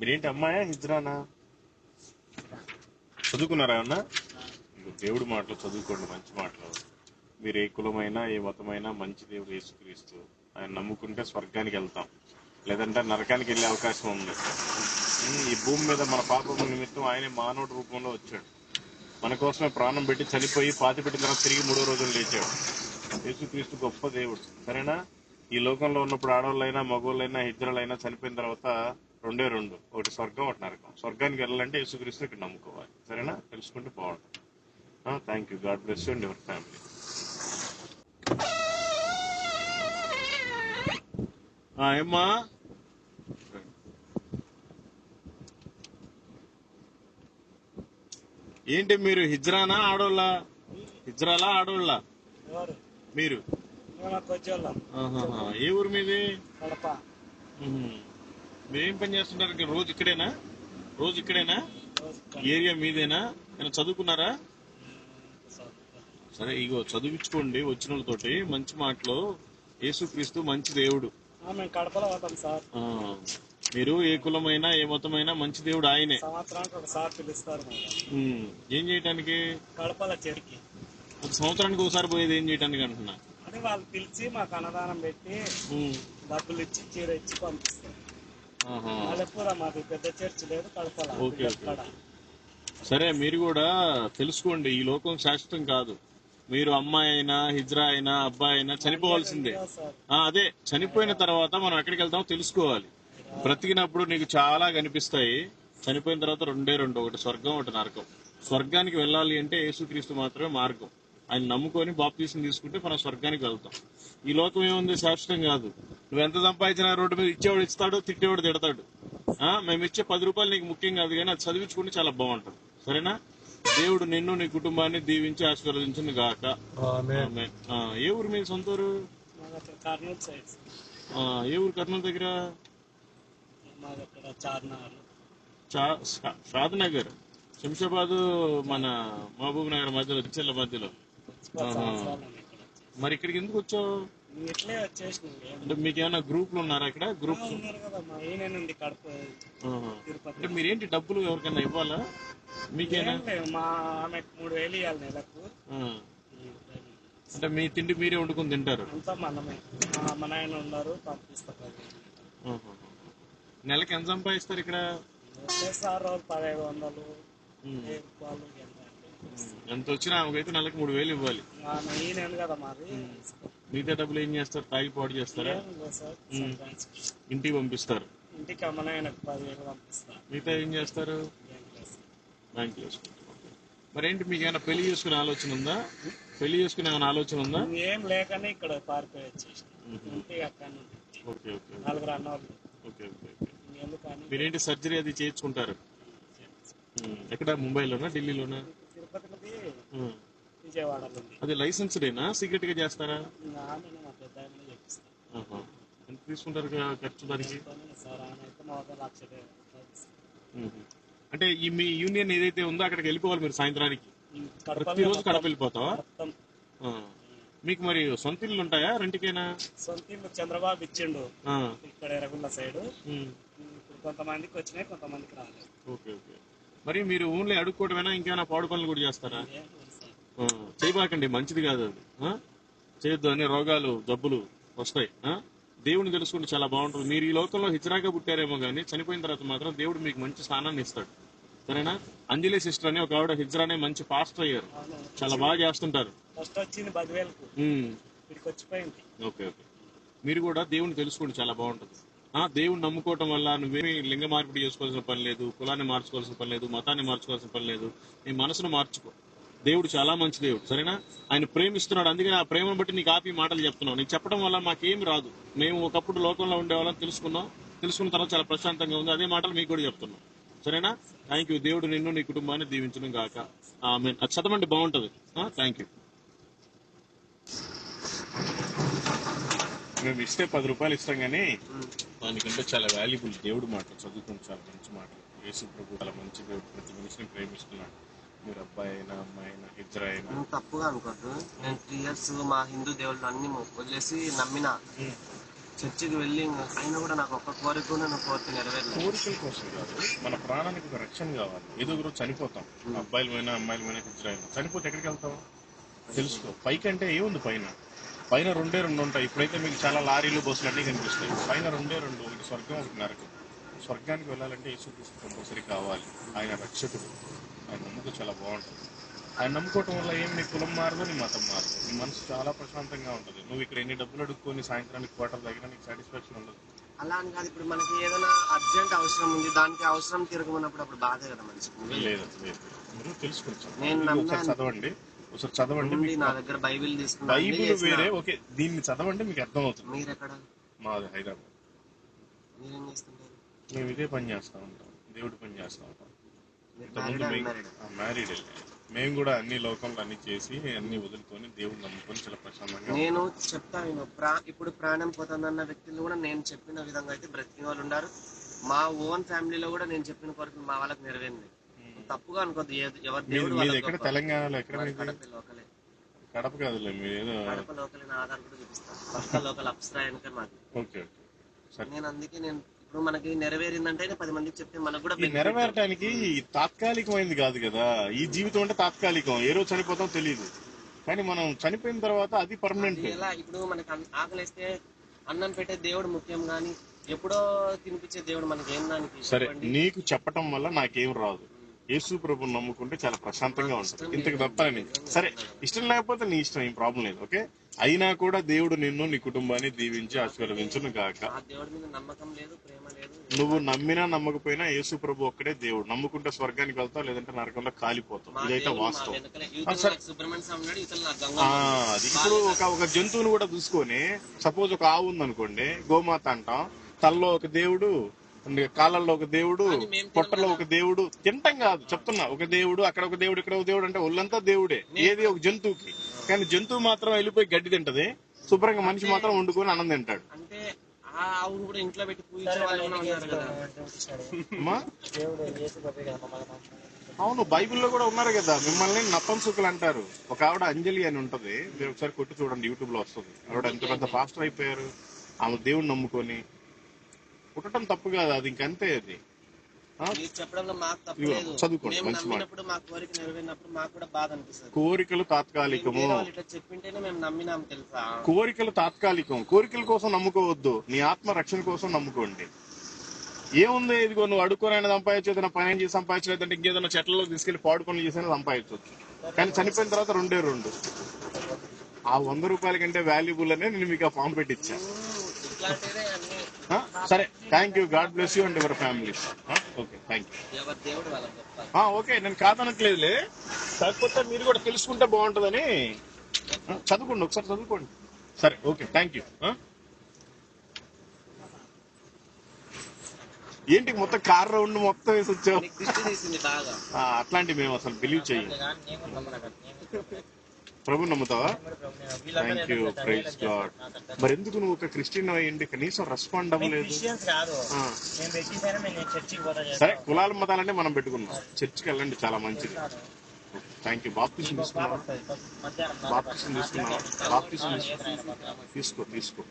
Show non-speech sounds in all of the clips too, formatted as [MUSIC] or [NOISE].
మీరేంటి అమ్మాయా హిజ్రానా చదువుకున్నారా అన్న దేవుడు దేవుడి మాటలు చదువుకోండి మంచి మాటలు. మీరు ఏ కులమైనా ఏ మతమైనా మంచి దేవుడు యేసుక్రీస్తు. ఆయన నమ్ముకుంటే స్వర్గానికి వెళ్తాం. లేదంటే నరకానికి వెళ్ళే అవకాశం ఉంది. ఈ భూమి మీద మన పాపం నిమిత్తం ఆయనే మానవుడి రూపంలో వచ్చాడు. మన కోసమే ప్రాణం పెట్టి చనిపోయి పాతి పెట్టిన తర్వాత తిరిగి మూడో రోజులు లేచాడు. యేసుక్రీస్తు గొప్ప దేవుడు. సరేనా? ఈ లోకంలో ఉన్నప్పుడు ఆడవాళ్ళైనా మగవాళ్ళైనా హిజ్రలైనా చనిపోయిన తర్వాత రెండే రెండు. ఒకటి స్వర్గం ఒకటి నరకం. స్వర్గానికి వెళ్ళాలంటే యేసుక్రీస్తు ఇక్కడ నమ్ముకోవాలి. సరేనా? తెలుసుకుంటే బాగుంటుంది. Thank you God bless you and your family ఏమ్మా? ఏంటి మీరు హిజ్రానా ఆడోళ్ళ? హిజ్రాలా ఆడోళ్ళ? మీరు. ఏ ఊరు మీది? కడప. మీరేం పని చేస్తుంటారు ఇక్కడ రోజు ఇక్కడేనా? రోజు ఇక్కడేనా? ఏరియా మీదేనా? ఏమైనా చదువుకున్నారా. సరే ఇగో చదివించుకోండి వచ్చిన వాళ్ళతోటి మంచి మాటలు యేసుక్రీస్తు మంచి దేవుడు. మీరు ఏ కులమైనా ఏ మతమైనా మంచి దేవుడు ఆయనే. ఏం చేయటానికి? కడపల చెరికి. ఒక సంవత్సరానికి ఒకసారి పోయేది ఏం చేయటానికి అంటున్నా అని వాళ్ళు పిలిచి మాకు అన్నదానం పెట్టి. డబ్బులు ఇచ్చి చీర ఇచ్చి పంపిస్తారు. ఆహా. మల్లెపూర మాది పెద్ద చర్చి లేదు కడపల ఓకే, ఓకే. అక్కడ సరే మీరు కూడా తెలుసుకోండి ఈ లోకం శాశ్వతం కాదు. మీరు అమ్మాయి అయినా హిజ్రా అయినా అబ్బాయి అయినా చనిపోవాల్సిందే. అదే చనిపోయిన తర్వాత మనం ఎక్కడికి వెళ్తామో తెలుసుకోవాలి. బ్రతికినప్పుడు నీకు చాలా కనిపిస్తాయి. చనిపోయిన తర్వాత రెండే రెండు ఒకటి స్వర్గం ఒకటి నరకం. స్వర్గానికి వెళ్ళాలి అంటే యేసుక్రీస్తు మాత్రమే మార్గం. ఆయన నమ్ముకొని బాప్తీసం తీసుకుంటే మనం స్వర్గానికి వెళ్తాం. ఈ లోకం ఏముంది? శాశ్వతం కాదు. నువ్వు ఎంత సంపాదించినా రోడ్డు మీద ఇచ్చేవాడు ఇస్తాడు తిట్టేవాడు తిడతాడు. ఆ, మేము ఇచ్చే పది రూపాయలు నీకు ముఖ్యం కాదు కానీ అది చదివించుకుంటే చాలా బాగుంటుంది. సరేనా? దేవుడు నిన్ను నీ కుటుంబాన్ని దీవించి ఆశీర్వదించింది గాక. ఆమేన్. ఆ, ఏ ఊరు మీ సొంత ఊరు? ఏ ఊరు కర్నూలు దగ్గర? షాద్ నగర్ శంషాబాద్ మన మహబూబ్ నగర్ మధ్యలో చిల్ల మధ్యలో. మరి ఇక్కడికి ఎందుకు వచ్చావు? ఇట్లే వచ్చేసినాం ఏం అంటే మీకు ఏమైనా గ్రూపులు ఉన్నారా ఇక్కడ? గ్రూప్ ఉన్నారు కదా మా ఈయన నుండి కడప తిరుపతి. అంటే మీరేంటి డబ్బులు ఎవరికైనా ఇవ్వాలా? మీకేనా? మా ఆమెకు మూడు వేలు ఇవ్వాలి నెలకు. అంటే మీ తిండి మీరే వండుకొని తింటారు? అంతా మనమే. మా అమ్మ నాయన ఉన్నారు పంపిస్తారు. నెలకి ఎంత సంపాదిస్తారు ఇక్కడ? సార్ పదహైదు వందలు ఎంత వచ్చినా ఆమెకైతే నెలకి మూడు వేలు ఇవ్వాలి. మిగతా డబ్బులు ఏం చేస్తారు? తాగి పాడు చేస్తారా. ఇంటికి పంపిస్తారు. మిగతా ఏం చేస్తారు? ఏం లేదు సార్. బ్యాంకులో వేసుకుంటారు. మరి ఏంటి మీకు ఏమైనా పెళ్ళి చేసుకునే ఆలోచన ఉందా? పెళ్ళి చేసుకునే ఏమైనా ఆలోచన ఉందా? ఏం లేకనే ఇక్కడ పారిపోయి వచ్చేసిన. Okay okay okay. ఓకే మీరేంటి సర్జరీ అది చేయించుకుంటారు. ఎక్కడ? ముంబైలోనా? ఢిల్లీలోనా. విజయవాడలో అది లైసెన్స్డేనా సీక్రెట్గా చేస్తారా. ఎంత తీసుకుంటారు ఖర్చు దానికి. అంటే ఈ మీ యూనియన్ ఏదైతే ఉందో అక్కడికి వెళ్ళిపోవాలి మీరు సాయంత్రానికి. ప్రతిరోజు కడప వెళ్ళిపోతావా. మీకు మరి సొంత ఇల్లు ఉంటాయా? రెంట్కేనా? సొంత ఇల్లు చంద్రబాబు ఇచ్చిండు. ఇక్కడ ఎరగుల్ల సైడ్. కొంతమందికి వచ్చినాయి కొంతమందికి రాలేదు. Okay okay. మరి మీరు ఓన్లీ అడుక్కోవడమేనా ఇంకేమైనా పాడు పనులు కూడా చేస్తారా? చేయబాకండి మంచిది కాదు అది? చేయొద్దు అనే రోగాలు జబ్బులు వస్తాయి. ఆ? దేవుని తెలుసుకుంటే చాలా బాగుంటుంది. మీరు ఈ లోకంలో హిజ్రాగా పుట్టారేమో కానీ చనిపోయిన తర్వాత మాత్రం దేవుడు మీకు మంచి స్థానాన్ని ఇస్తాడు. సరేనా? అంజలి సిస్టర్ అని ఒక ఆవిడ హిజ్రానే మంచి పాస్టర్ అయ్యారు. చాలా బాగా చేస్తుంటారు. Okay okay. మీరు కూడా దేవుని తెలుసుకోండి చాలా బాగుంటుంది. ఆ దేవుని నమ్ముకోవటం వల్ల నువ్వేమి లింగ మార్పిడి చేసుకోవాల్సిన పని లేదు కులాన్ని మార్చుకోవాల్సిన పని లేదు మతాన్ని మార్చుకోవాల్సిన పని లేదు. నీ మనసును మార్చుకో. దేవుడు చాలా మంచి దేవుడు సరేనా? ఆయన ప్రేమిస్తున్నాడు అందుకని ఆ ప్రేమను బట్టి నీకు ఆపి మాటలు చెప్తున్నావు. నీకు చెప్పడం వల్ల మాకేం రాదు. మేము ఒకప్పుడు లోకంలో ఉండేవాళ్ళని తెలుసుకున్నాం. తెలుసుకున్న తర్వాత చాలా ప్రశాంతంగా ఉంది. అదే మాటలు మీకు కూడా చెప్తున్నాం. సరేనా? థ్యాంక్ యూ దేవుడు నిన్ను నీ కుటుంబాన్ని దీవించడం గాక. ఆమె అది చదవండి బాగుంటది. థ్యాంక్ యూ మేము ఇస్తే పది రూపాయలు ఇస్తాం కానీ దానికంటే చాలా వాల్యుబుల్ దేవుడు మాట చదువుకుని చాలా మంచి మాట యేసు ప్రభు చాలా మంచి దేవుడు ప్రతి మనిషిని ప్రేమిస్తున్నాడు. మీరు అబ్బాయి అయినా అమ్మాయి అయినా ఇద్దరు అయినా. నేను తప్పుగా అనుకోద్దు నేను త్రీ ఇయర్స్ మా హిందూ దేవుళ్ళు అన్ని వదిలేసి నమ్మిన చర్చికి వెళ్ళి అయినా కూడా నాకు ఒక్క కోరిక కూడా నా కోరిక నెరవేరలేదు. కోరికల కోసం కాదు మన ప్రాణానికి ఒక రక్షణ కావాలి. ఏదో ఒక రోజు చనిపోతాం. అబ్బాయిలమైనా అమ్మాయిలమైనా కూర్చోైనా చనిపోతే ఎక్కడికి వెళ్తాం తెలుసుకో. పైకి అంటే ఏముంది పైన? పైన రెండే రెండు ఉంటాయి. ఇప్పుడైతే మీకు చాలా లారీలు బస్సులు అన్నీ కనిపిస్తాయి. పైన రెండే రెండు. ఒకటి స్వర్గం ఒకటి నరకం. స్వర్గానికి వెళ్ళాలంటే యేసుక్రీస్తు కంపల్సరీ కావాలి. ఆయన రక్షకుడు. ఆయన నమ్ముకో చాలా బాగుంటుంది. ఆయన నమ్ముకోవటం వల్ల ఏం? నీ కులం మారదు నీ మతం మారదు. నీ మనసు చాలా ప్రశాంతంగా ఉంటుంది. నువ్వు ఇక్కడ ఎన్ని డబ్బులు అడుక్కొని సాయంత్రానికి క్వార్టర్ దగ్గర నీకు సాటిస్ఫాక్షన్ ఉండదు. అలా అని కాదు. ఇప్పుడు మనకి ఏదైనా అర్జెంట్ అవసరం ఉంది. దానికి అవసరం తిరగమన్నప్పుడు అప్పుడు బాధే కదా మనిషికి. లేదు లేదు. మీరు తెలుసుకోవచ్చు నేను. చదవండి. ఒకసారి చదవండి మీకు నా దగ్గర బైబిల్ తీసుకున్నా అన్నీ బైబిల్. వేరే ఓకే దీన్ని చదవండి మీకు అర్థం అవుతుంది మీరు ఎక్కడ మాది హైదరాబాద్. మీరేం చేస్తుంటారు? మేము ఇదే పని చేస్తూ ఉంటాం. దేవుడి పని చేస్తూ ఉంటాం? మ్యారీడ్ మేము కూడా అన్ని లోకంలో అన్ని చేసి అన్ని వదులుకొని దేవుడిని నమ్ముకొని చాలా ప్రశాంతంగా నేను చెప్తా నేను ప్రా ఇప్పుడు ప్రాణం పోతుందన్న వ్యక్తులు కూడా నేను చెప్పిన విధంగా అయితే బ్రతికిన వాళ్ళు ఉన్నారు మా ఓన్ ఫ్యామిలీలో కూడా నేను చెప్పిన కొరకు మా వాళ్ళకి నెరవేరింది. తప్పుగా అనుకోద్దు. ఎవరి దేవుడు ఎక్కడ. తెలంగాణలో ఎక్కడ లోకలే. కడప కాదులే మీరు కడప లోకలే నా ఆధార్ కూడా చూపిస్తాను. పక్క లోకల్ అప్సరా వెనక మాది. Okay okay. సరే. నేను అందుకే నేను ఇప్పుడు మనకి నెరవేరిందంటే పది మందికి చెప్తే మనకు కూడా. నెరవేరటానికి తాత్కాలికమైంది కాదు కదా. ఈ జీవితం అంటే తాత్కాలికం. ఏ రోజు చనిపోతాం తెలియదు కానీ మనం చనిపోయిన తర్వాత అది పర్మనెంట్ ఎలా? ఇప్పుడు మనకి ఆకలిస్తే అన్నం పెట్టే దేవుడు ముఖ్యం గాని ఎప్పుడో తినిపించే దేవుడు మనకి ఏం దానికి సరే నీకు చెప్పటం వల్ల నాకేం రాదు. యేసు ప్రభుని నమ్ముకుంటే చాలా ప్రశాంతంగా ఉంటుంది. ఇంతకు తప్ప నేను సరే ఇష్టం లేకపోతే నీ ఇష్టం ఏం ప్రాబ్లం లేదు ఓకే? అయినా కూడా దేవుడు నిన్ను నీ కుటుంబాన్ని దీవించి ఆశీర్వదించును గాక. నువ్వు నమ్మినా నమ్మకపోయినా యేసు ప్రభు ఒక్కడే దేవుడు. నమ్ముకుంటే స్వర్గానికి వెళ్తావు లేదంటే నరకంలో కాలిపోతావు. ఇదైతే వాస్తవం. అది ఇప్పుడు ఒక ఒక జంతువుని కూడా చూసుకొని సపోజ్ ఒక ఆవు ఉందనుకోండి గోమాత అంటాం తలలో ఒక దేవుడు కాళ్ళల్లో ఒక దేవుడు పొట్టలో ఒక దేవుడు తింటాం కాదు చెప్తున్నా. ఒక దేవుడు అక్కడ ఒక దేవుడు ఇక్కడ ఒక దేవుడు అంటే ఒళ్ళంతా దేవుడే. ఏది ఒక జంతువుకి. కానీ జంతువు మాత్రం వెళ్ళిపోయి గడ్డి తింటది. శుభ్రంగా మనిషి మాత్రం వండుకొని అన్నం తింటాడు. అంటే ఆవును కూడా ఇంట్లో పెట్టి పూజించే వాళ్ళు ఉన్నారు కదా. అవును బైబిల్లో కూడా ఉన్నారు కదా. మిమ్మల్ని నప్పంసుకులు అంటారు. ఒక ఆవిడ అంజలి అని ఉంటది. మీరు ఒకసారి కొట్టి చూడండి యూట్యూబ్లో వస్తుంది. ఆవిడ ఎంత పెద్ద ఫాస్టర్ అయిపోయారు. ఆమె దేవుడిని నమ్ముకొని. పుట్టడం తప్పు కాదు అది ఇంకంతే అది. చెప్పడంలో మాకు చదువుకోండి, మేము మంచి మాట. నమ్మినప్పుడు మా కోరిక నెరవేరినప్పుడు మాకు కూడా బాధ అనిపిస్తుంది. కోరికలు తాత్కాలికము. వేరే వాళ్ళు ఇట్లా చెప్పింటేనే మేము నమ్మినాం తెలుసా? కోరికలు తాత్కాలికం. కోరికల కోసం నమ్ముకోవద్దు. నీ ఆత్మ రక్షణ కోసం నమ్ముకోండి. ఏముంది? ఇదిగో నువ్వు అడుక్కోనైనా సంపాదించు ఏదైనా పని ఏం చేసి సంపాదించలేదంటే ఇంకేదైనా చెట్లలో తీసుకెళ్ళి పాడు పనులు చేసినా సంపాదించవచ్చు కానీ చనిపోయిన తర్వాత రెండే రెండు. ఆ వంద రూపాయల కంటే వాల్యుబుల్ అనే నేను మీకు ఆ ఫామ్ పెట్టించా ఇట్లాంటిదే అన్ని ఆ? సరే thank you God bless you and your family okay thank you okay నేను కాదనట్లేదులే. కాకపోతే మీరు కూడా తెలుసుకుంటే బాగుంటుందని. చదువుకోండి ఒకసారి చదువుకోండి. సరే ఓకే థ్యాంక్ యూ ఏంటి మొత్తం కార్ రౌండ్ మొత్తం వేసి వచ్చావు? నీకు దిష్టి తీసింది బాగా. ఆ, అట్లాంటి మేము అసలు బిలీవ్ చెయ్యం. ప్రభు నమ్ముతావా? థ్యాంక్ యూ ప్రైజ్ గాడ్ మరి ఎందుకు నువ్వు ఒక క్రిస్టియన్ అయ్యండి? కనీసం రెస్పాండ్ అవ్వలేదు. సరే కులాల మతాలంటే మనం పెట్టుకున్నాం. చర్చికి వెళ్ళండి చాలా మంచిది. థ్యాంక్ యూ బాప్తిసం తీసుకున్నావా? బాప్తిసం తీసుకున్నావా? బాప్తిసం తీసుకో తీసుకో.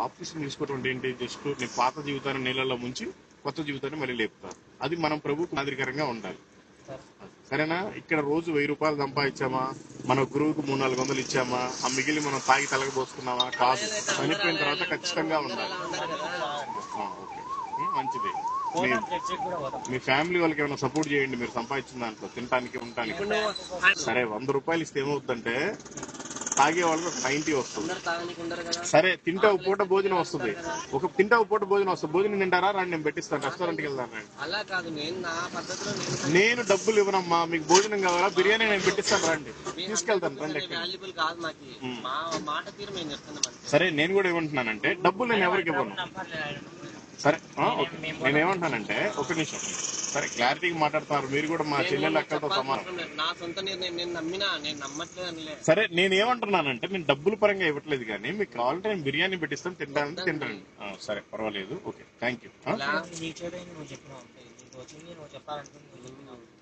బాప్తిసం తీసుకోవడం అంటే ఏంటి? జస్ట్ నీ పాత జీవితాన్ని నీళ్ళలో ముంచి కొత్త జీవితాన్ని మళ్ళీ లేపుతారు. అది మనం ప్రభుకు మాదిరికరంగా ఉండాలి. సరేనా? ఇక్కడ రోజు వెయ్యి రూపాయలు సంపాదించామా? మన గురువుకు మూడు నాలుగు వందలు ఇచ్చామా? ఆ మిగిలి మనం తాగి తలగబోసుకున్నామా? కాదు. చనిపోయిన తర్వాత ఖచ్చితంగా ఉండాలి. ఓకే. మంచిది. మీ ఫ్యామిలీ వాళ్ళకి ఏమైనా సపోర్ట్ చేయండి. మీరు సంపాదించిన దాంట్లో తినడానికి ఉండటానికి. సరే వంద రూపాయలు ఇస్తే ఏమవుతుందంటే తాగే వాళ్ళకి ఒక నైన్టీ వస్తుంది సరే తింటే ఒక పూట భోజనం వస్తుంది ఒక తింటే ఒక పూట భోజనం వస్తుంది భోజనం తింటారా రండి నేను పెట్టిస్తాను రెస్టారెంట్కి వెళ్తాను రండి అలా కాదు నేను నా పద్ధతిలో నేను డబ్బులు ఇవ్వనమ్మా మీకు భోజనం కావాలా బిర్యానీ నేను పెట్టిస్తాను రండి తీసుకెళ్తాను రండి సరే నేను కూడా ఏమంటున్నానంటే డబ్బులు నేను ఎవరికి ఇవ్వను. సరే ఆ, ఓకే. నేను ఏమంటున్నానంటే ఒక నిమిషం. సరే క్లారిటీగా మాట్లాడుతున్నారు. మీరు కూడా మా చెల్లెలు అక్కలతో సమానం. నా సొంత నిర్ణయం నేను నమ్మినా నేను సరే నేను ఏమంటున్నానంటే నేను డబ్బులు పరంగా ఇవ్వట్లేదు కానీ మీకు కావాలంటే నేను బిర్యానీ పెట్టిస్తాను తింటానంటే తింటానండి ఆ, సరే పర్వాలేదు. ఓకే థ్యాంక్ యూ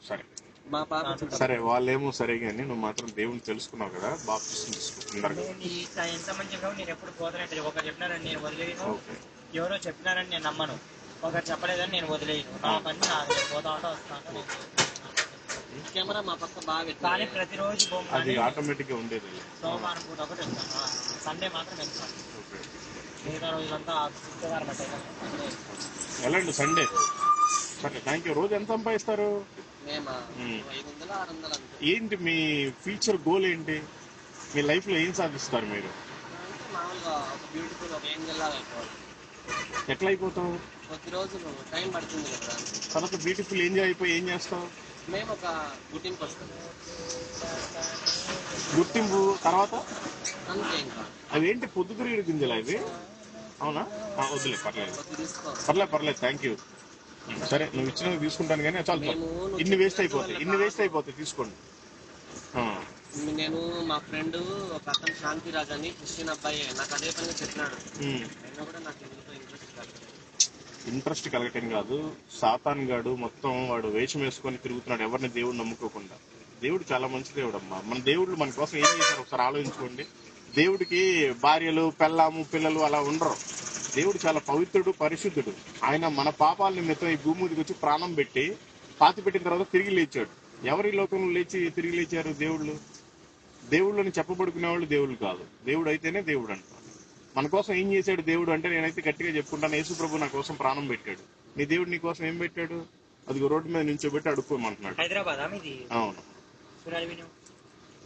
సరే. మా పాప చుట్టూ- సరే వాళ్ళేమో సరే కానీ నువ్వు మాత్రం దేవుని తెలుసుకున్నావు కదా బాప్టిస్ట్ తీసుకుంటున్నారు కదా. నేను ఎప్పుడు పోతానంటే చెప్పినారని నేను ఓకే. ఎవరో చెప్పినారని నేను నమ్మను. ఒకరు చెప్పలేదని నేను వదిలేయను. నా పని. నేను పోతా ఉంటా వస్తా ఉంటా నేను కెమెరా మా పక్క బాగా కానీ ప్రతిరోజు అది ఆటోమేటిక్ ఉండేది. సోమవారం పూట ఒకటి వెళ్తాను సండే మాత్రం వెళ్తాను మిగతా రోజులంతా శుక్రవారం అంటే వెళ్ళండి సండే సరే థ్యాంక్ యూ రోజు ఎంత సంపాదిస్తారు? ఏంటి మీ ఫ్యూచర్ గోల్ ఏంటి? మీ లైఫ్లో ఏం సాధిస్తారు మీరు? మామూలుగా బ్యూటిఫుల్ ఒక ఏంజల్ లాగా అయిపోవాలి. ఎట్లా అయిపోతావు కొద్ది రోజులు టైం పడుతుంది కదా. తర్వాత బ్యూటిఫుల్ ఎంజాయ్ అయిపోయి ఏం చేస్తావు? మేము ఒక గుట్టింపు వస్తుంది గుర్తింపు తర్వాత? అంతే ఇంకా. అవి ఏంటి పొద్దుతిరుగుడు గింజలు అవి అవునా? వద్దులే పర్లేదు. కొద్ది పర్లేదు పర్లేదు థ్యాంక్ యూ సరే నువ్వు ఇచ్చినవి తీసుకుంటాను కానీ చాలు ఇన్ని వేస్ట్ అయిపోతాయి ఇన్ని వేస్ట్ అయిపోతాయి తీసుకోండి. నేను మా ఫ్రెండ్ ఒక అతను శాంతిరాజ్ అని క్రిస్టియన్ అబ్బాయి. నాకు అదే పనిగా చెప్పినాడు. అయినా కూడా నాకు ఎందుకో ఇంట్రెస్ట్ కలగలేదు ఇంట్రెస్ట్ కలగటం కాదు. సాతాన్ గాడు మొత్తం వాడు వేషం వేసుకొని తిరుగుతున్నాడు. ఎవరిని దేవుడు నమ్ముకోకుండా. దేవుడు చాలా మంచి దేవుడు అమ్మా మన దేవుళ్ళు మన కోసం ఏం చేశారు? ఒకసారి ఆలోచించుకోండి. దేవుడికి భార్యలు పెళ్ళాము పిల్లలు అలా ఉండరు. దేవుడు చాలా పవిత్రుడు పరిశుద్ధుడు. ఆయన మన పాపాల నిమిత్తం ఈ భూమి మీదకి వచ్చి ప్రాణం పెట్టి పాతి పెట్టిన తర్వాత తిరిగి లేచాడు. ఎవరి లోకంలో లేచి తిరిగి లేచారు దేవుళ్ళు? దేవుళ్ళని చెప్పబడుకునే వాళ్ళు దేవుళ్ళు కాదు. దేవుడు అయితేనే దేవుడు అంటారు. మన కోసం ఏం చేశాడు దేవుడు అంటే నేనైతే గట్టిగా చెప్పుకుంటాను యేసు ప్రభు నా కోసం ప్రాణం పెట్టాడు. నీ దేవుడు నీ కోసం ఏం పెట్టాడు? అది రోడ్డు మీద నించోబెట్టి అడుక్కోమంటున్నాడు. హైదరాబాద్ అవును.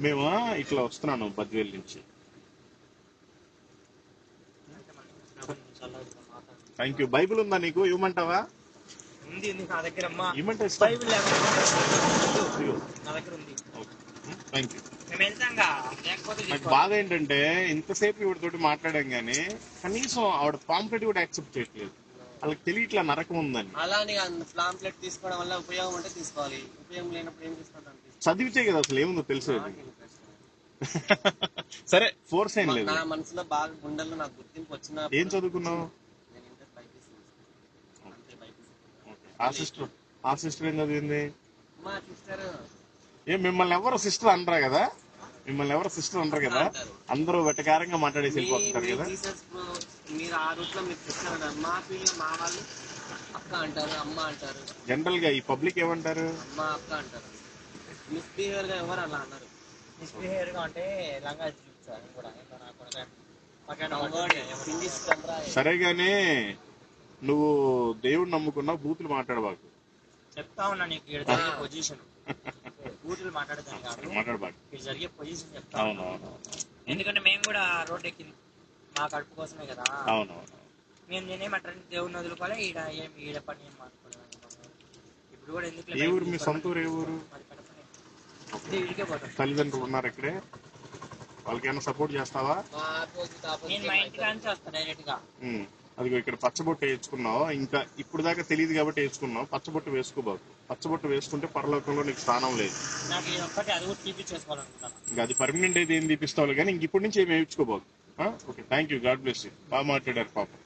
మేము? ఇట్లా వస్తున్నాను బద్వేల్ నుంచి. థ్యాంక్ యూ బైబిల్ ఉందా నీకు? ఇవ్వమంటావా? ఉంది నా దగ్గర బైబిల్. నా దగ్గర ఉంది. థ్యాంక్ యూ లేకపోతే నాకు. బాధ ఏంటంటే ఇంతసేపు ఇవిడతోటి మాట్లాడాం గానీ కనీసం ఆవిడ పాంప్లెట్ కూడా యాక్సెప్ట్ చేయట్లేదు. వాళ్ళకి తెలియట్లా నరకం ఉందని. అలానే ప్లాంప్లెట్ తీసుకోవడం వల్ల ఉపయోగం ఉంటే తీసుకోవాలి. ఉపయోగం లేనప్పుడు ఏం తీసుకోవడం చదివితే కదా అసలు ఏముందో తెలిసేది. [LAUGHS] సరే ఫోర్స్ ఏం లేదు. నా మనసులో బాగా గుండెల్లో నాకు గుర్తింపు వచ్చిన ఏం చదువుకున్నావు? ఆ సిస్టర్ ఆ సిస్టర్ ఏం చదివింది? మా సిస్టర్ ఏం మిమ్మల్ని ఎవరు సిస్టర్ అనరా కదా? మిమ్మల్ని ఎవరు సిస్టర్ అనరు కదా? అందరూ వెటకారంగా మాట్లాడేసి వెళ్ళిపోతుంటారు కదా? మీరు ఆ రూట్లో మీరు మా ఫీల్డ్ మా వాళ్ళు అక్క అంటారు అమ్మ అంటారు. జనరల్గా ఈ పబ్లిక్ ఏమంటారు? అమ్మ అక్క అంటారు. మిస్బిహేవియర్గా ఎవరు అలా అన్నారు మిస్బిహేవియర్గా అంటే లంగా కూడా సరే గానీ నువ్వు దేవుడు నమ్ముకున్నావు బూతులు మాట్లాడబాకు. చెప్తా ఉన్నా నీకు పొజిషన్ [LAUGHS] బూతులు మాట్లాడదాని కాదు. మాట్లాడబాకు. ఇక్కడ జరిగే పొజిషన్ చెప్తా. అవును ఉన్నా. అవును. అవును. ఎందుకంటే మేము కూడా రోడ్ ఎక్కింది మా కడుపు కోసమే కదా. అవును అవును. మేము నేనేమంటారు దేవుడిని వదులుకోలే ఈడ ఏం ఈడ పని ఏం ఇప్పుడు కూడా ఎందుకు ఏ ఊరు? మీ సొంత ఊరు ఏ ఊరు? ఇడికే పోతాం. తల్లిదండ్రులు ఉన్నారు ఇక్కడే. వాళ్ళకి ఏమైనా సపోర్ట్ చేస్తావా? నేను మా ఇంటికి వస్తాను డైరెక్ట్గా. అదిగో ఇక్కడ పచ్చబొట్టు వేసుకున్నావు. ఇంకా ఇప్పుడు దాకా తెలియదు కాబట్టి వేసుకున్నావు. పచ్చబొట్టు వేసుకోబాకు పచ్చబొట్టు వేసుకుంటే పరలోకంలో నీకు స్థానం లేదు. ఇంకా అది పర్మనెంట్ అయితే ఏం తీపిస్తావు కానీ ఇంక ఇప్పటి నుంచి ఏమి వేయించుకోబాకు okay thank you God bless you. బాగా మాట్లాడారు పాపం.